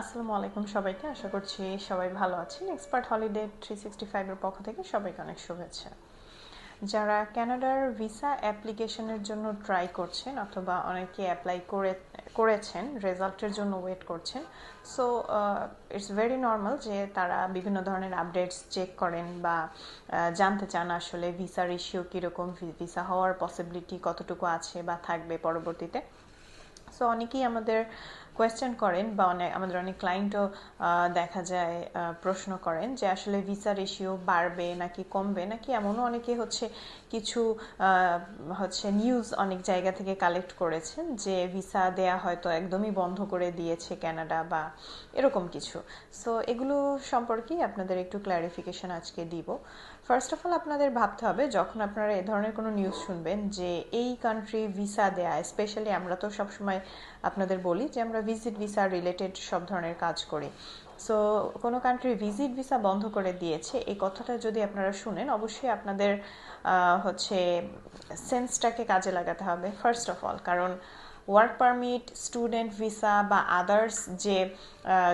আসসালামু আলাইকুম সবাইকে। আশা করছি সবাই ভালো আছেন। এক্সপার্ট হলিডে থ্রি সিক্সটি ফাইভের পক্ষ থেকে সবাইকে অনেক শুভেচ্ছা। যারা কানাডার ভিসা অ্যাপ্লিকেশনের জন্য ট্রাই করছেন অথবা অনেকে অ্যাপ্লাই করে করেছেন রেজাল্টের জন্য ওয়েট করছেন সো ইটস ভেরি নর্মাল যে তারা বিভিন্ন ধরনের আপডেটস চেক করেন বা uh, জানতে চান আসলে ভিসার ইস্যু কীরকম ভিসা হওয়ার পসিবিলিটি কতটুকু আছে বা থাকবে পরবর্তীতে। সো অনেকেই আমাদের কোয়েশ্চেন করেন বা অনেক, আমাদের অনেক ক্লায়েন্টও দেখা যায় প্রশ্ন করেন যে আসলে ভিসা রেশিও বাড়বে নাকি কমবে? নাকি এমনও অনেকে হচ্ছে কিছু হচ্ছে নিউজ অনেক জায়গা থেকে কালেক্ট করেছেন যে ভিসা দেয়া হয়তো একদমই বন্ধ করে দিয়েছে কানাডা বা এরকম কিছু। সো এগুলো সম্পর্কেই আপনাদের একটু ক্ল্যারিফিকেশন আজকে দিব। ফার্স্ট অফ অল আপনাদের ভাবতে হবে, যখন আপনারা এ ধরনের কোনো নিউজ শুনবেন যে এই কান্ট্রি ভিসা দেয়া স্পেশালি আমরা তো সবসময় আপনাদের বলি যে আমরা ভিজিট ভিসা রিলেটেড সব ধরনের কাজ করি। সো কোনো কান্ট্রি ভিজিট ভিসা বন্ধ করে দিয়েছে, এই কথাটা যদি আপনারা শুনেন, অবশ্যই আপনাদের হচ্ছে সেন্সটাকে কাজে লাগাতে হবে ফার্স্ট অফ অল কারণ ওয়ার্ক পারমিট স্টুডেন্ট ভিসা বা আদার্স যে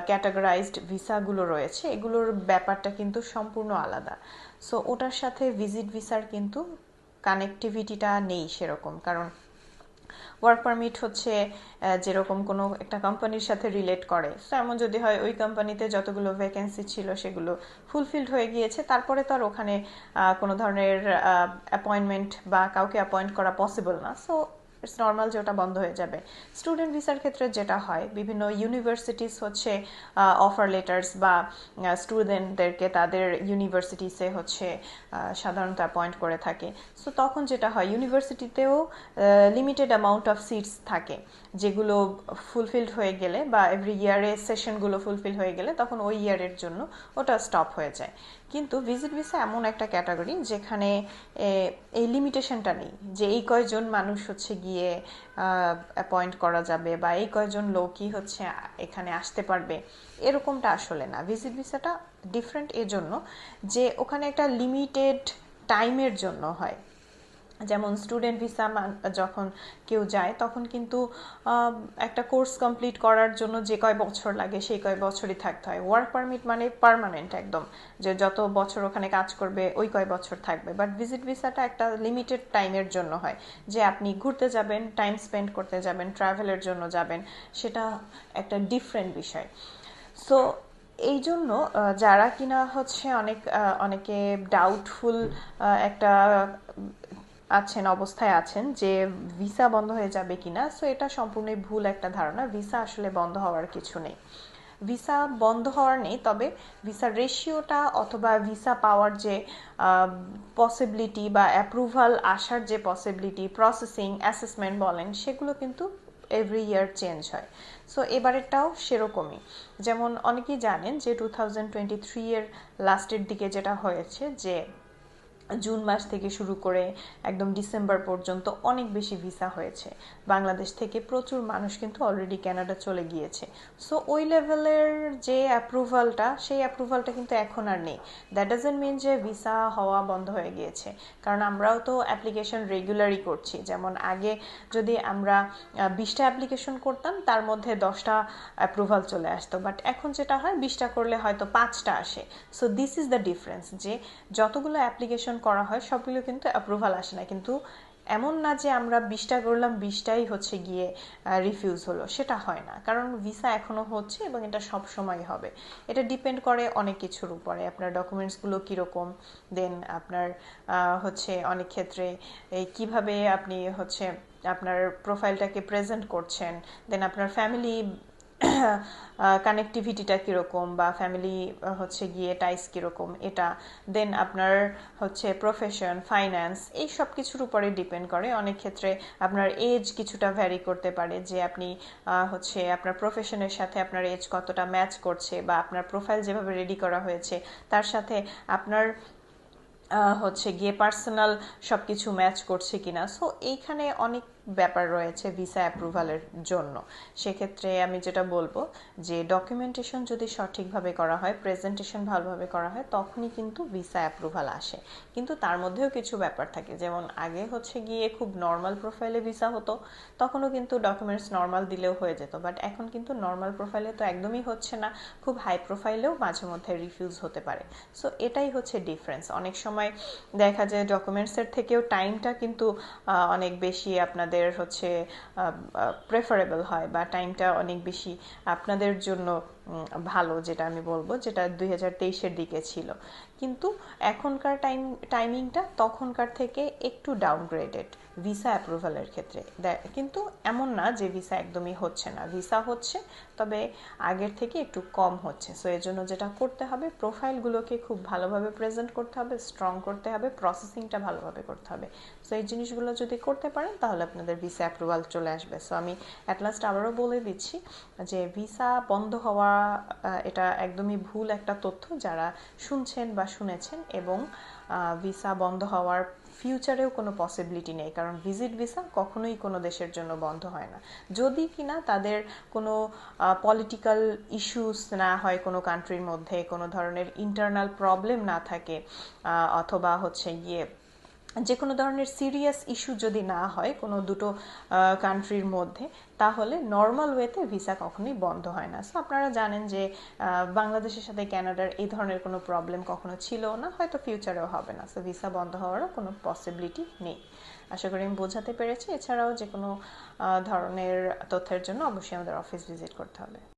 ক্যাটাগরাইজড ভিসাগুলো রয়েছে, এগুলোর ব্যাপারটা কিন্তু সম্পূর্ণ আলাদা। সো ওটার সাথে ভিজিট ভিসার কিন্তু কানেক্টিভিটিটা নেই সেরকম। কারণ ওয়ার্ক পারমিট হচ্ছে যেরকম কোনো একটা কোম্পানির সাথে রিলেট করে। সো এমন যদি হয় ওই কোম্পানিতে যতগুলো ভ্যাকেন্সি ছিল সেগুলো ফুলফিলড হয়ে গিয়েছে। তারপরে তো আর ওখানে কোনো ধরনের অ্যাপয়েন্টমেন্ট বা কাউকে অ্যাপয়েন্ট করা পসিবল না। সো ইটস নর্মাল যে ওটা বন্ধ হয়ে যাবে। স্টুডেন্ট ভিসার ক্ষেত্রে যেটা হয়, বিভিন্ন ইউনিভার্সিটিস হচ্ছে অফার লেটার্স বা স্টুডেন্টদেরকে তাদের ইউনিভার্সিটিসে হচ্ছে সাধারণত অ্যাপয়েন্ট করে থাকে। সো তখন যেটা হয় ইউনিভার্সিটিতেও লিমিটেড অ্যামাউন্ট অফ সিটস থাকে, যেগুলো ফুলফিলড হয়ে গেলে বা এভরি ইয়ারে সেশনগুলো ফুলফিল হয়ে গেলে তখন ওই ইয়ারের জন্য ওটা স্টপ হয়ে যায়। কিন্তু ভিজিট ভিসা এমন একটা ক্যাটাগরি যেখানে এই লিমিটেশনটা নেই, যে এই কয়জন মানুষ হচ্ছে গিয়ে অ্যাপয়েন্ট করা যাবে বা এই কয়জন লোকই হচ্ছে এখানে আসতে পারবে, এরকমটা আসলে না। ভিজিট ভিসাটা ডিফারেন্ট এজন্য যে ওখানে একটা লিমিটেড টাইমের জন্য হয়। যেমন স্টুডেন্ট ভিসা যখন কেউ যায়, তখন কিন্তু একটা কোর্স কমপ্লিট করার জন্য যে কয় বছর লাগে, সেই কয় বছরই থাকতে হয়। ওয়ার্ক পারমিট মানে পার্মানেন্ট একদম। যে যত বছর ওখানে কাজ করবে, ওই কয় বছর থাকবে। বাট ভিজিট ভিসাটা একটা লিমিটেড টাইমের জন্য হয়। যে আপনি ঘুরতে যাবেন টাইম স্পেন্ড করতে যাবেন ট্রাভেলের জন্য যাবেন, সেটা একটা ডিফারেন্ট বিষয়। সো এই জন্য যারা কিনা হচ্ছে অনেক অনেকে ডাউটফুল একটা আছেন, অবস্থায় আছেন যে ভিসা বন্ধ হয়ে যাবে কিনা সো এটা সম্পূর্ণই ভুল একটা ধারণা। ভিসা আসলে বন্ধ হওয়ার কিছু নেই। ভিসা বন্ধ হওয়ার নেই, তবে ভিসা রেশিওটা অথবা ভিসা পাওয়ার যে পসিবিলিটি বা অ্যাপ্রুভাল আসার যে পসিবিলিটি প্রসেসিং অ্যাসেসমেন্ট বলেন, সেগুলো কিন্তু এভরি ইয়ার চেঞ্জ হয়। সো এবারেরটাও সেরকমই। যেমন অনেকেই জানেন যে টু থাউজেন্ড টোয়েন্টি থ্রি এর লাস্টের দিকে যেটা হয়েছে যে জুন মাস থেকে শুরু করে একদম ডিসেম্বর পর্যন্ত অনেক বেশি ভিসা হয়েছে। বাংলাদেশ থেকে প্রচুর মানুষ কিন্তু অলরেডি ক্যানাডা চলে গিয়েছে। সো ওই লেভেলের যে অ্যাপ্রুভালটা সেই অ্যাপ্রুভালটা কিন্তু এখন আর নেই। দ্যাট ডাজেন্ট মিন যে ভিসা হওয়া বন্ধ হয়ে গিয়েছে। কারণ আমরাও তো অ্যাপ্লিকেশন রেগুলারই করছি। যেমন আগে যদি আমরা বিশটা অ্যাপ্লিকেশন করতাম, তার মধ্যে দশটা অ্যাপ্রুভাল চলে আসতো। বাট এখন যেটা হয়, বিশটা করলে হয়তো পাঁচটা আসে। So this is the difference যে যতগুলো অ্যাপ্লিকেশন করা হয়, সবগুলো কিন্তু অ্যাপ্রুভাল আসে না। কিন্তু এমন না যে আমরা বিশটা করলাম, বিশটাই হচ্ছে গিয়ে রিফিউজ হলো। সেটা হয় না। কারণ ভিসা এখনও হচ্ছে এবং এটা সব সময় হবে। এটা ডিপেন্ড করে অনেক কিছুর উপরে। আপনার ডকুমেন্টসগুলো কীরকম? দেন আপনার হচ্ছে অনেক ক্ষেত্রে কীভাবে আপনি হচ্ছে আপনার প্রোফাইলটাকে প্রেজেন্ট করছেন। দেন আপনার ফ্যামিলি কানেক্টিভিটিটা কীরকম বা ফ্যামিলি হচ্ছে গিয়ে টাইস কীরকম, এটা দেন আপনার হচ্ছে প্রফেশন ফাইন্যান্স এই সব কিছুর উপরে ডিপেন্ড করে। অনেক ক্ষেত্রে আপনার এজ কিছুটা ভ্যারি করতে পারে যে আপনি হচ্ছে আপনার প্রফেশনের সাথে আপনার এজ কতটা ম্যাচ করছে বা আপনার প্রোফাইল যেভাবে রেডি করা হয়েছে, তার সাথে আপনার হচ্ছে গিয়ে পার্সোনাল সব কিছু ম্যাচ করছে কিনা। সো এইখানে অনেক ব্যাপার রয়েছে ভিসা অ্যাপ্রুভালের জন্য। সেক্ষেত্রে আমি যেটা বলব যে ডকুমেন্টেশন যদি সঠিকভাবে করা হয় প্রেজেন্টেশন ভালোভাবে করা হয়, তখনই কিন্তু ভিসা অ্যাপ্রুভাল আসে। কিন্তু তার মধ্যেও কিছু ব্যাপার থাকে। যেমন আগে হচ্ছে গিয়ে খুব নর্মাল প্রোফাইলে ভিসা হতো, তখনও কিন্তু ডকুমেন্টস নর্মাল দিলেও হয়ে যেত। বাট এখন কিন্তু নর্মাল প্রোফাইলে তো একদমই হচ্ছে না। খুব হাই প্রোফাইলেও মাঝে মধ্যে রিফিউজ হতে পারে। সো এটাই হচ্ছে ডিফারেন্স অনেক সময় দেখা যায় ডকুমেন্টসের থেকেও টাইমটা কিন্তু অনেক বেশি আপনাদের হচ্ছে প্রেফারেবল হয় বা টাইমটা অনেক বেশি আপনাদের জন্য ভালো যেটা আমি বলব, যেটা দুই হাজার তেইশের দিকে ছিল। কিন্তু এখনকার টাইম টাইমিংটা তখনকার থেকে একটু ডাউনগ্রেডেড ভিসা অ্যাপ্রুভালের ক্ষেত্রে। কিন্তু এমন না যে ভিসা একদমই হচ্ছে না। ভিসা হচ্ছে, তবে আগের থেকে একটু কম হচ্ছে। সো এর জন্য যেটা করতে হবে প্রোফাইলগুলোকে খুব ভালোভাবে প্রেজেন্ট করতে হবে স্ট্রং করতে হবে প্রসেসিংটা ভালোভাবে করতে হবে। সো এই জিনিসগুলো যদি করতে পারেন, তাহলে আপনাদের ভিসা অ্যাপ্রুভাল চলে আসবে। সো আমি অ্যাট লাস্ট আবারও বলে দিচ্ছি যে ভিসা বন্ধ হওয়া এটা একদমই ভুল একটা তথ্য যারা শুনছেন বা শুনেছেন এবং ভিসা বন্ধ হওয়ার ফিউচারেও কোনো পসিবিলিটি নেই, কারণ ভিজিট ভিসা কখনোই কোনো দেশের জন্য বন্ধ হয় না। যদি কিনা তাদের কোনো পলিটিক্যাল ইস্যুস না হয় কোনো কান্ট্রির মধ্যে, কোনো ধরনের ইন্টারনাল প্রবলেম না থাকে অথবা হচ্ছে গিয়ে যে কোনো ধরনের সিরিয়াস ইস্যু যদি না হয় কোনো দুটো কান্ট্রির মধ্যে, তাহলে নর্মাল ওয়েতে ভিসা কখনোই বন্ধ হয় না। সো আপনারা জানেন যে বাংলাদেশের সাথে ক্যানাডার এই ধরনের কোনো প্রবলেম কখনো ছিল না, হয়তো ফিউচারেও হবে না। সো ভিসা বন্ধ হওয়ারও কোনো পসিবিলিটি নেই। আশা করি আমি বোঝাতে পেরেছি। এছাড়াও যে কোনো ধরনের তথ্যের জন্য অবশ্যই আমাদের অফিস ভিজিট করতে হবে।